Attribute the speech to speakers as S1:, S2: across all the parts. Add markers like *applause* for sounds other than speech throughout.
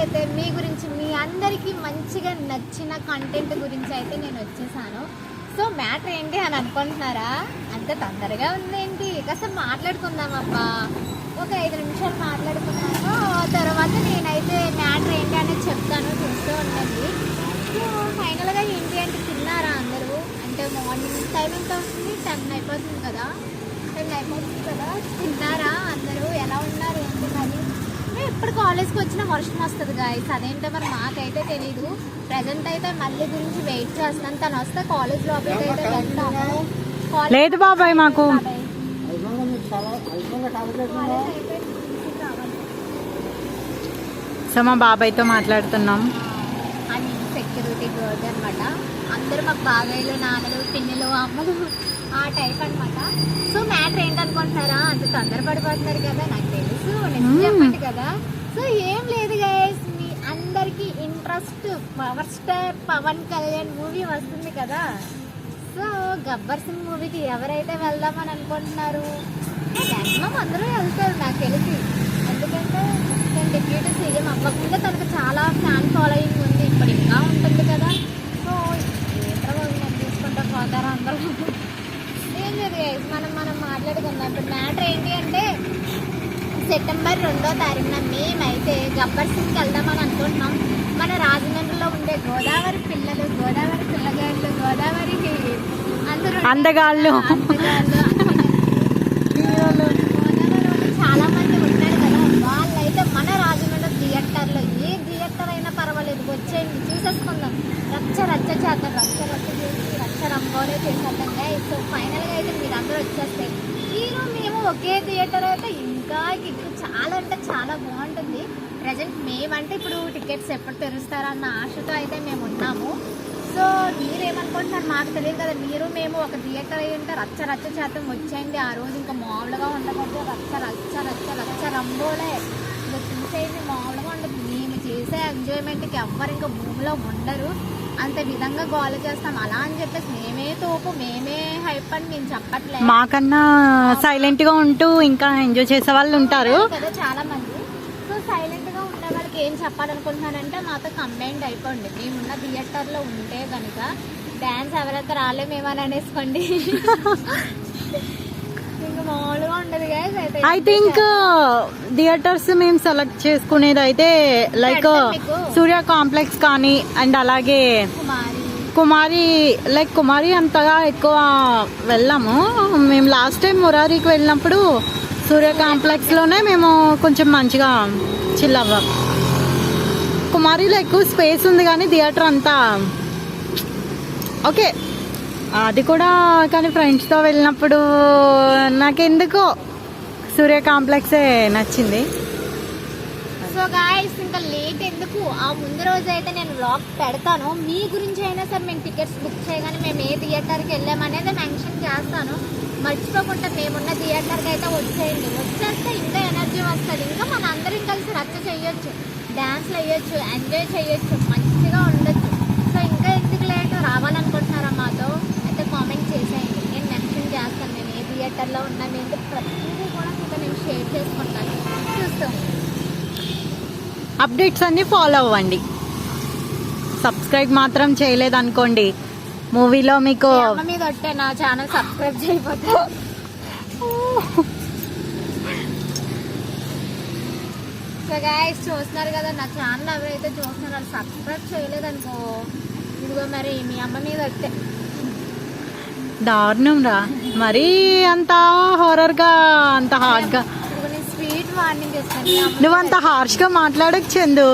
S1: అయితే మీ గురించి మీ అందరికీ మంచిగా నచ్చిన కంటెంట్ గురించి అయితే నేను వచ్చేసాను. సో మ్యాటర్ ఏంటి అని అనుకుంటున్నారా? అంత తొందరగా ఉందేంటి? కాస్త మాట్లాడుకుందాం అబ్బా. ఒక ఐదు నిమిషాలు మాట్లాడుకున్నాను. తర్వాత నేనైతే మ్యాటర్ ఏంటి అనేది చెప్తాను చూస్తూ ఉండండి. సో ఫైనల్గా ఏంటి అంటే తిన్నారా అందరూ? అంటే మార్నింగ్ టైం ఎంత అవుతుంది? టెన్ అయిపోతుంది కదా. టెన్ అయిపోతుంది కదా. తిన్నారా అందరూ? ఎలా ఉన్నారు? ఎప్పుడు కాలేజ్కి వచ్చినా వర్షం వస్తుంది గాయస్ అదేంటో మరి మాకైతే తెలీదు. ప్రజెంట్ అయితే మళ్ళీ గురించి వెయిట్ చేస్తున్నాను తను వస్తే కాలేజ్ లోపలికి అయితే వెళ్తాము
S2: లేదు బాబాయ్ మాకు. సో మా బాబాయ్తో మాట్లాడుతున్నాం.
S1: అని సెక్యూరిటీ గార్డ్ అనమాట అందరూ మాకు బాబాయ్లు నాన్నలు పిన్నులు అమ్మలు ఆ టైప్ అన్నమాట. సో మ్యాటర్ ఏంటనుకుంటున్నారా? అంత తొందరపడిపోతున్నారు కదా నాకు తెలుసు
S2: మ్మ్.
S1: చెప్పండి కదా. సో ఏం లేదు గైస్ మీ అందరికి interest power star Pawan Kalyan movie వస్తుంది కదా. సో గబ్బర్ సింగ్ మూవీకి ఎవరైతే వెళ్దామని అనుకుంటున్నారు? మ్యాక్సిమం అందరూ వెళ్తారు నాకు తెలిసి. ఎందుకంటే నేను డిప్యూటీ సీఎం అవ్వకుండా తనకు చాలా ఫ్యాన్ ఫాలోయింగ్ ఉంది ఇప్పుడు ఇంకా ఉంటుంది కదా సో ఏంటో నేను తీసుకుంటా పోతారా అందరూ ఏం లేదు guys, మనం మనం మాట్లాడుకుందాం ఇప్పుడు మ్యాటర్ ఏంటి అంటే సెప్టెంబర్ రెండో తారీఖున మేమైతే గబ్బర్ సింగ్కి వెళ్దామని అనుకుంటున్నాం మన రాజమండ్రిలో ఉండే గోదావరి పిల్లలు గోదావరి పిల్లగాళ్ళు గోదావరి అందరూ
S2: అందగాళ్ళు.
S1: అందగాళ్ళు *laughs* గోదావరిలో చాలా మంది ఉంటారు కదా వాళ్ళైతే మన రాజమండ్రి థియేటర్లో ఏ థియేటర్ అయినా పర్వాలేదు వచ్చేయండి చూసేసుకుందాం రచ్చ రచ్చ చేద్దాం రచ్చ రచ్చ చేసి రచ్చ రంగోలే చేసేద్దాం సో ఫైనల్గా అయితే మీరు అందరూ వచ్చేస్తే మీరు మేము ఒకే థియేటర్ ఇంకా కిక్కు చాలా అంటే చాలా బాగుంటుంది. ప్రజెంట్ మేమంటే ఇప్పుడు టికెట్స్ ఎప్పుడు తెరుస్తారన్న ఆశతో అయితే మేము ఉన్నాము. సో మీరేమనుకుంటున్నారు? మాకు తెలియదు కదా మీరు మేము ఒక థియేటర్ అయ్యి ఉంటే రచ్చ రచ్చ శాతం వచ్చేయండి. ఆ రోజు ఇంకా మామూలుగా ఉండకపోతే రచ్చ రచ్చ రచ్చ రచ్చ రంబోలే. ఇంకా చూసేది మామూలుగా ఉండదు. మేము చేసే ఎంజాయ్మెంట్కి ఎవ్వరు ఇంకా భూమిలో ఉండరు. అంత విధంగా గోల చేస్తాం. అలా అని చెప్పేసి మేమే తోపు మేమే హైప్ అని మేము చెప్పట్లేదు.
S2: మాకన్నా సైలెంట్గా ఉంటూ ఇంకా ఎంజాయ్ చేసే వాళ్ళు ఉంటారు
S1: కదా చాలా మంది సో సైలెంట్గా ఉండే వాళ్ళకి ఏం చెప్పాలనుకుంటున్నానంటే మాతో కంబైండ్ అయిపోండి. మేమున్న థియేటర్లో ఉంటే కనుక డాన్స్ ఎవరైతే రాలేమేమని అనేసుకోండి *laughs* ఇంకా మామూలుగా ఉండదు guys. అయితే
S2: ఐ థింక్ థియేటర్స్ మేము సెలెక్ట్ చేసుకునేది అయితే లైక్. సూర్య కాంప్లెక్స్ కానీ అండ్ అలాగే
S1: కుమారి.
S2: లైక్ కుమారి అంతగా ఎక్కువ వెళ్ళాము. మేము లాస్ట్ టైం మురారికి వెళ్ళినప్పుడు సూర్య కాంప్లెక్స్లోనే మేము కొంచెం మంచిగా చిల్ అవ్వం. కుమారిలో ఎక్కువ స్పేస్ ఉంది కానీ థియేటర్ అంతా ఓకే అది కూడా కానీ ఫ్రెండ్స్తో వెళ్ళినప్పుడు నాకెందుకో సూర్య కాంప్లెక్సే నచ్చింది.
S1: సో గాయస్ ఇంకా లేట్ ఎందుకు? ఆ ముందు రోజు అయితే నేను వ్లాగ్ పెడతాను. మీ గురించి అయినా సరే మేము టికెట్స్ బుక్ చేయగానే మేము ఏ థియేటర్కి వెళ్ళామనేది మెన్షన్ చేస్తాను. మర్చిపోకుండా మేమున్న థియేటర్కి అయితే వచ్చేయండి. వచ్చేస్తే ఇంకా ఎనర్జీ వస్తుంది. ఇంకా మన అందరం కలిసి రచ్చ చేయొచ్చు డ్యాన్స్లు వేయొచ్చు ఎంజాయ్ చేయొచ్చు మంచిగా ఉండొచ్చు. సో ఇంకా ఎందుకు లేట్ రావాలనుకుంటున్నారా మాతో అయితే కామెంట్ చేసేయండి నేను మెన్షన్ చేస్తాను నేను ఏ థియేటర్లో ఉన్నాను ఏంటి ప్రతిదీ కూడా మీతో నేను షేర్ చేసుకుంటాను. చూస్తాం.
S2: అప్డేట్స్ అన్ని ఫాలో అవ్వండి. సబ్స్క్రైబ్ మాత్రం చేయలేదనుకోండి మూవీలో మీకు
S1: మీద ఒట్టే నా ఛానల్ సబ్స్క్రైబ్ చేయకపోతే సో గాయస్ చూస్తున్నారు కదా నా ఛానల్ ఎవరైతే చూస్తున్నారో వాళ్ళు సబ్స్క్రైబ్ చేయలేదనుకో ఇదిగో మరి మీ అమ్మ మీద ఒట్టే.
S2: దారుణం రా. మరీ అంత హారర్గా అంత హార్డ్గా
S1: ఇదిగో నేను స్వీట్ వార్నింగ్
S2: నువ్వు అంత హార్ష్గా మాట్లాడకు చందు.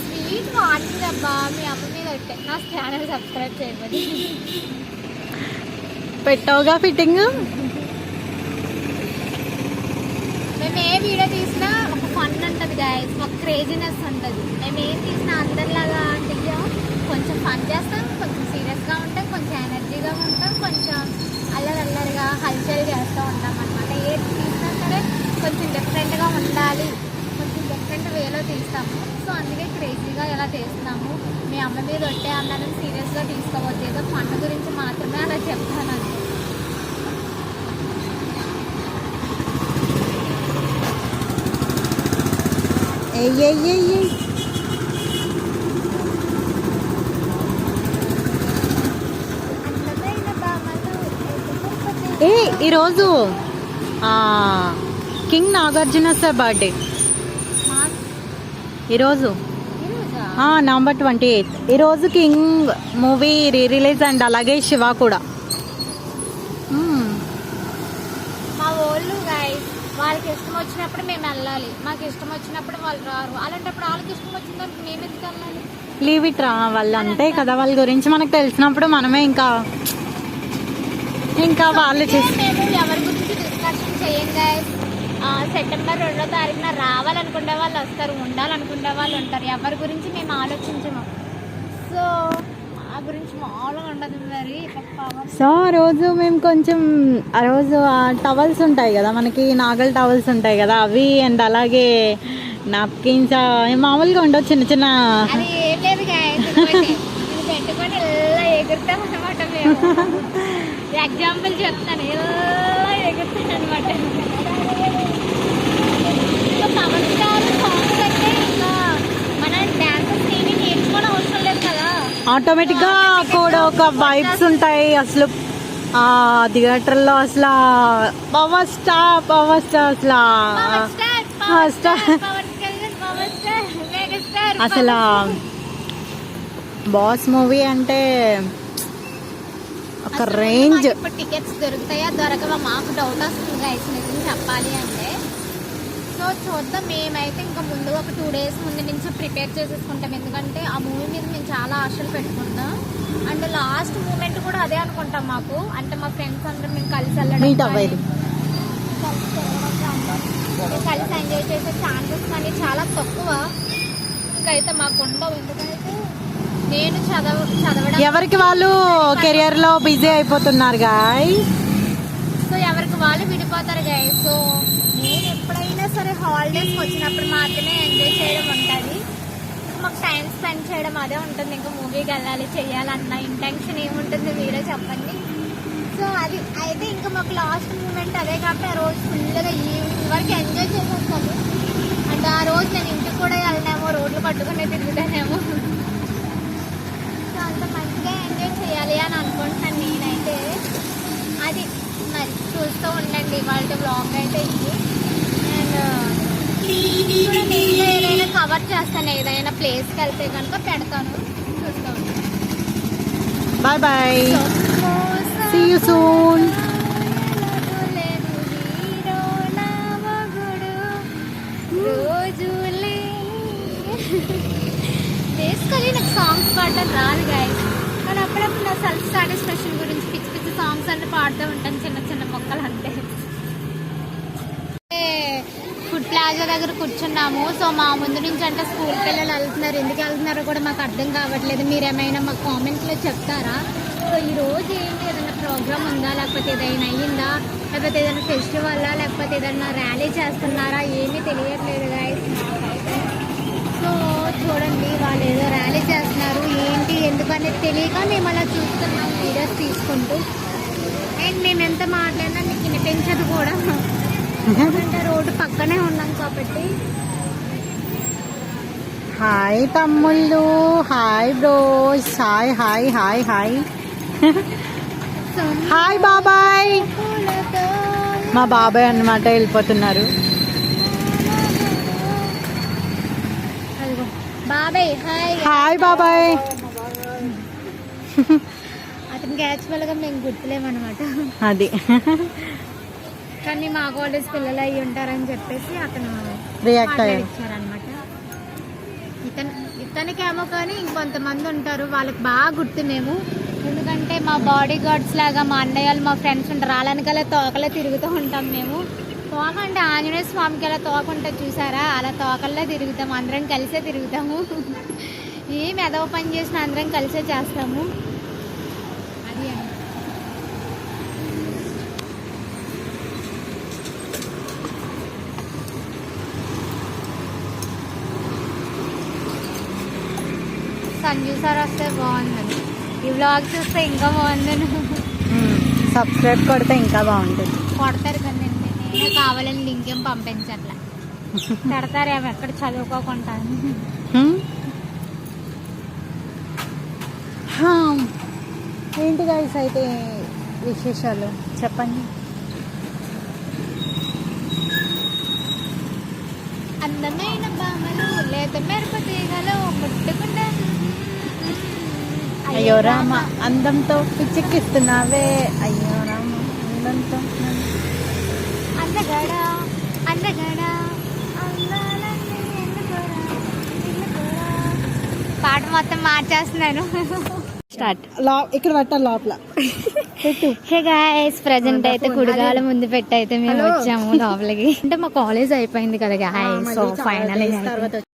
S1: స్వీట్ వార్నింగ్ అబ్బా మీ అమ్మ మీద ఒట్టే నా ఛానల్ సబ్స్క్రైబ్ చేయకపోతే
S2: పెట్టావుగా ఫిట్టింగ్?
S1: మేము ఏ వీడియో తీసినా ఒక ఫన్ ఉంటుంది గాయస్ ఒక క్రేజీనెస్ ఉంటుంది. మేము ఏం తీసినా అందరిలాగా తీయం కొంచెం ఫన్ చేస్తాం కొంచెం సీరియస్గా ఉంటాం కొంచెం ఎనర్జీగా ఉంటాం కొంచెం అల్లరి అల్లరిగా హల్చల్ చేస్తూ ఉంటాం అనమాట ఏది తీసినా సరే కొంచెం డిఫరెంట్గా ఉండాలి. కొంచెం డిఫరెంట్ వేలో తీస్తాము. సో అందుకే క్రేజీగా ఎలా తీస్తాము మీ అమ్మ మీద ఒట్టే అన్నాను సీరియస్గా తీసుకోవద్దు. ఏదో పంట గురించి మాత్రమే అలా చెప్తాను అంతే
S2: ఎయ్
S1: అందమైన భామలు ఎదుగుపతి
S2: ఏ ఈరోజు కింగ్ నాగార్జున సార్ బర్త్డే. ఈరోజు. నవంబర్ ట్వంటీ ఎయిత్ ఈరోజు King movie re release and అలాగే శివ కూడా.
S1: మా వాళ్ళు వాళ్ళకి ఇష్టం వచ్చినప్పుడు మేము వెళ్ళాలి. మాకు ఇష్టం వచ్చినప్పుడు వాళ్ళు రారు. అలాంటప్పుడు వాళ్ళకి ఇష్టం వచ్చిన దానికి మేము ఎందుకు వెళ్ళాలి?
S2: లీవ్ ఇట్ రా వాళ్ళు అంతే కదా వాళ్ళ గురించి మనకు తెలిసినప్పుడు మనమే ఇంకా ఇంకా వాళ్ళు చేసి
S1: మేము ఎవరి గురించి డిస్కషన్ చేయం గైస్ సెప్టెంబర్ రెండో తారీఖున రావాలనుకునే వాళ్ళు వస్తారు ఉండాలనుకునే వాళ్ళు ఉంటారు. ఎవరి గురించి మేము ఆలోచించము. సో మా గురించి మామూలుగా ఉండదు మరి
S2: సో ఆ రోజు మేము కొంచెం ఆ రోజు ఆ టవల్స్ ఉంటాయి కదా మనకి నాగల్ టవల్స్ ఉంటాయి కదా అవి అండ్ అలాగే నాప్కిన్స్ మామూలుగా ఉండవు చిన్న చిన్న
S1: అది ఏం లేదు పెట్టుకొని ఇలా ఎగురుతాం అనమాట మేము. *laughs* ఎగ్జాంపుల్ చెప్తాను. ఇలా ఎగురుతాను అనమాట
S2: ఆటోమేటిక్గా కూడా ఒక వైబ్స్ ఉంటాయి. అసలు. ఆ థియేటర్లో అసలు పవర్ స్టార్ పవర్ స్టార్ అసలు అసలు బాస్ మూవీ అంటే ఒక రేంజ్.
S1: టికెట్స్ దొరుకుతాయా? దొరకవా? మాకు డౌట్ వస్తుంది గైస్ నిజం చెప్పాలి అంటే. సో చూద్దాం. మేమైతే ఇంకా ముందు ఒక టూ డేస్ ముందు నుంచి ప్రిపేర్ చేసేసుకుంటాం. ఎందుకంటే ఆ మూవీ మీద మేము చాలా ఆశలు పెట్టుకుంటాం. అండ్ లాస్ట్ మూమెంట్ కూడా అదే అనుకుంటాం మాకు. అంటే మా ఫ్రెండ్స్ అందరం మేము కలిసి వెళ్ళడం కలిసి ఎంజాయ్ చేసే ఛాన్సెస్ కానీ చాలా తక్కువ. ఇంకైతే మాకు ఉండవు. ఎందుకంటే నేను చదవ చదవడం
S2: ఎవరికి వాళ్ళు కెరియర్లో బిజీ అయిపోతున్నారు గాయ్
S1: సో ఎవరికి వాళ్ళు విడిపోతారు గాయ సో నేను ఎప్పుడైనా సరే హాలిడేస్కి వచ్చినప్పుడు మాత్రమే ఎంజాయ్ చేయడం ఉంటుంది. మాకు టైం స్పెండ్ చేయడం అదే ఉంటుంది. ఇంకా మూవీకి వెళ్ళాలి చేయాలన్న ఇంటెన్షన్ ఏముంటుంది మీరే చెప్పండి. సో అది అయితే ఇంకా మాకు లాస్ట్ మూమెంట్ అదే కాబట్టి ఆ రోజు ఫుల్గా ఈవినింగ్ వరకు ఎంజాయ్ చేసేస్తాము. అండ్ ఆ రోజు నేను ఇంటికి కూడా వెళ్ళనేమో రోడ్లు పట్టుకునే తిరుగుతానేమో సో అంత మంచిగా ఎంజాయ్ చేయాలి అని అనుకుంటున్నాను నేనైతే. అది మరి చూస్తూ ఉండండి వాళ్ళ బ్లాగ్ అయితే ఇది. అండ్ నేను ఏదైనా కవర్ చేస్తాను ఏదైనా ప్లేస్కి వెళ్తే కనుక పెడతాను. చూస్తూ
S2: బాయ్ బాయ్
S1: బేసికలీ నాకు సాంగ్స్ పాడడం రాదు గాయస్ అప్పుడప్పుడు నా సెల్ఫ్ సాటిస్ఫాక్షన్ గురించి పిచ్చి పిచ్చి సాంగ్స్ అన్ని పాడుతూ ఉంటాను చిన్న చిన్న మొక్కలు అంతే ఫుడ్ ప్లాజా దగ్గర కూర్చున్నాము. సో మా ముందు నుంచి అంటే స్కూల్ పిల్లలు వెళ్తున్నారు ఎందుకు వెళ్తున్నారో కూడా మాకు అర్థం కావట్లేదు. మీరు ఏమైనా మాకు కామెంట్స్లో చెప్తారా? సో ఈ రోజు ఏంటి ఏదైనా ప్రోగ్రామ్ ఉందా? లేకపోతే ఏదైనా అయ్యిందా? లేకపోతే ఏదైనా ఫెస్టివల్లా లేకపోతే ఏదైనా ర్యాలీ చేస్తున్నారా? ఏమీ తెలియట్లేదు గాయస్ సో చూడండి వాళ్ళు ఏదో ర్యాలీ చేస్తున్నారు ఏంటి ఎందుకనేది తెలియక మేము అలా చూస్తున్నాం వీడియోస్ తీసుకుంటూ. అండ్ మేము ఎంత మాట్లాడినా మీకు వినిపించదు కూడా. ఎందుకంటే రోడ్డు పక్కనే ఉన్నాం కాబట్టి.
S2: హాయ్ తమ్ముళ్ళు hi bros hi hi hi hi. Hi బాబాయ్. మా బాబాయ్ అన్నమాట వెళ్ళిపోతున్నారు.
S1: బాబాయ్ హాయ్.
S2: హాయ్ బాబాయ్.
S1: అతనికి యాక్చువల్గా మేము గుర్తులేమన్నమాట.
S2: అది.
S1: కానీ మా కాలేజ్ పిల్లలు అయ్యి ఉంటారని చెప్పేసి అతను
S2: రియాక్ట్ అయ్యారు
S1: మాట్లాడిచ్చారనమాట ఇతను ఇతనికేమో కానీ ఇంకొంతమంది ఉంటారు వాళ్ళకి బాగా గుర్తు మేము. ఎందుకంటే మా బాడీ గార్డ్స్ లాగా మా అన్నయ్యలు మా ఫ్రెండ్స్ ఉంటారు వాళ్ళనికల్లా తోకలే తిరుగుతూ ఉంటాం మేము. తోక అంటే ఆంజనేయ స్వామికి అలా తోక ఉంటుంది చూసారా? అలా తోకల్లో తిరుగుతాము అందరం కలిసే తిరుగుతాము. *laughs* ఏం ఎదవ పని చేసినా అందరం కలిసే చేస్తాము. అది సంజు సార్ వస్తే బాగుందని ఈ వ్లాగ్ చూస్తే ఇంకా బాగుందని
S2: సబ్స్క్రైబ్ కొడితే ఇంకా బాగుంటుంది.
S1: కొడతారు కదండి. కావాలని లింక్ ఏం పంపించట్లా. పెడతారేమో ఎక్కడ చదువుకోకుండా.
S2: ఏంటి గాయస్ అయితే విశేషాలు? చెప్పండి.
S1: అందమైన బామలు లేత మెరుపు తీగలు ముట్టుకుంటే.
S2: అయ్యో రామ అందంతో పిచ్చెక్కిస్తున్నావే. అయ్యో రామ అందంతో.
S1: అందగడా అందగడా. పాట మొత్తం మార్చేస్తున్నాను. స్టార్ట్.
S2: లా ఇక్కడ పట్టాలి లోపల. పెట్టు.
S1: హే గాయస్ ప్రజెంట్ అయితే కుడిగాల ముందు పెట్టి అయితే మేము వచ్చాము లోపలికి. *laughs* అంటే మా కాలేజ్ అయిపోయింది కదా గాయస్ సో ఫైనల్